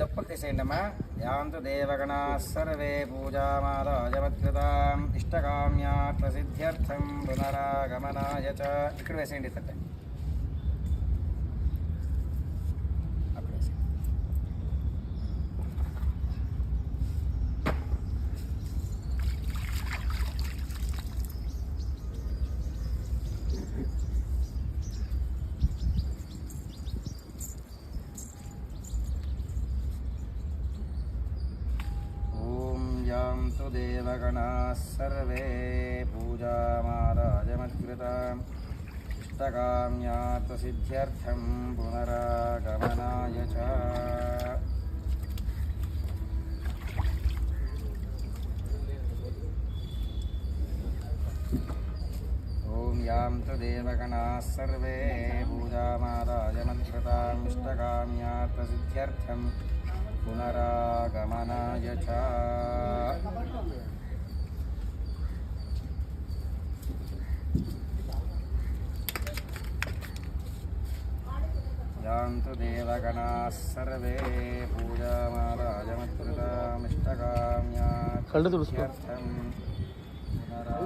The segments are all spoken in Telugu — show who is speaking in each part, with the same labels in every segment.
Speaker 1: తప్పకేసేయండమ్మా యాంతు దేవగణా సర్వే పూజామాదాయమద్గతాం ఇష్టకామ్యా ప్రసిద్ధ్యర్థం పునరాగమనాయ చ ఇక్కడ వేసేయండి తట్ట देवगणाः सर्वे पूजामादाजमत्कृताम् इष्टकाम्यात्मसिद्ध्यर्थं पुनरागमनाय च। ॐ यां तु देवगणाः पुनरागमनाय च यान्तु देवगणाः सर्वे पूजामाराजमत्कृतामिष्टकाम्यार्थं
Speaker 2: కళ్ళు తుడుచుకో
Speaker 1: పునరా-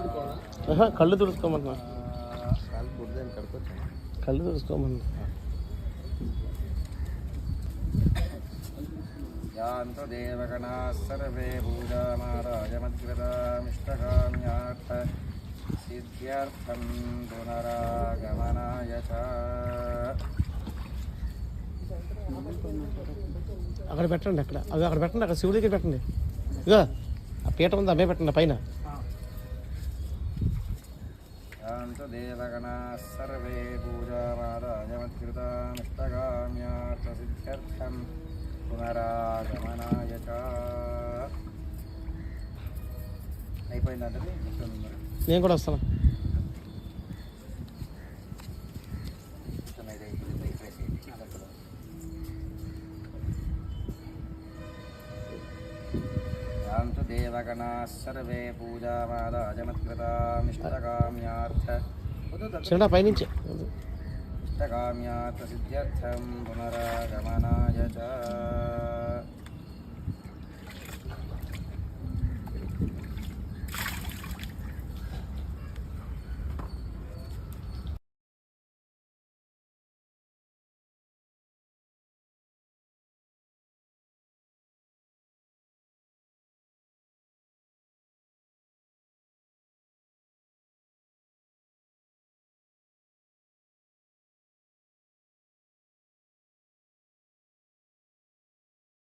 Speaker 2: ఆహా, కళ్ళు తుడుచుకోమన్నా
Speaker 1: కాలు బురదని కడుకోవచ్చు
Speaker 2: కళ్ళు తుడుచుకోమన్నా
Speaker 1: यान्तु देवगणाः सर्वे पूजामाराजमद्गतामिष्टकाम्यार्थ सिद्ध्यर्थं पुनरागमनाय च
Speaker 2: అక్కడ పెట్టండి అక్కడ అది అక్కడ పెట్టండి అక్కడ శివుడి దగ్గర పెట్టండి ఇగో ఆ పీట ఉంది అమ్మే పెట్టండి పైన
Speaker 1: यान्तु देवगणाः सर्वे पूजामाराजमद्गतामिष्टकाम्यार्थ सिद्ध्यर्थं పునరాగమనాయ అయిపోయిందంటే
Speaker 2: నేను కూడా వస్తాను. శాంతు దేవగణా సర్వే పైనుంచి.
Speaker 1: इष्टकाम्यार्थसिद्ध्यर्थं पुनरागमनाय च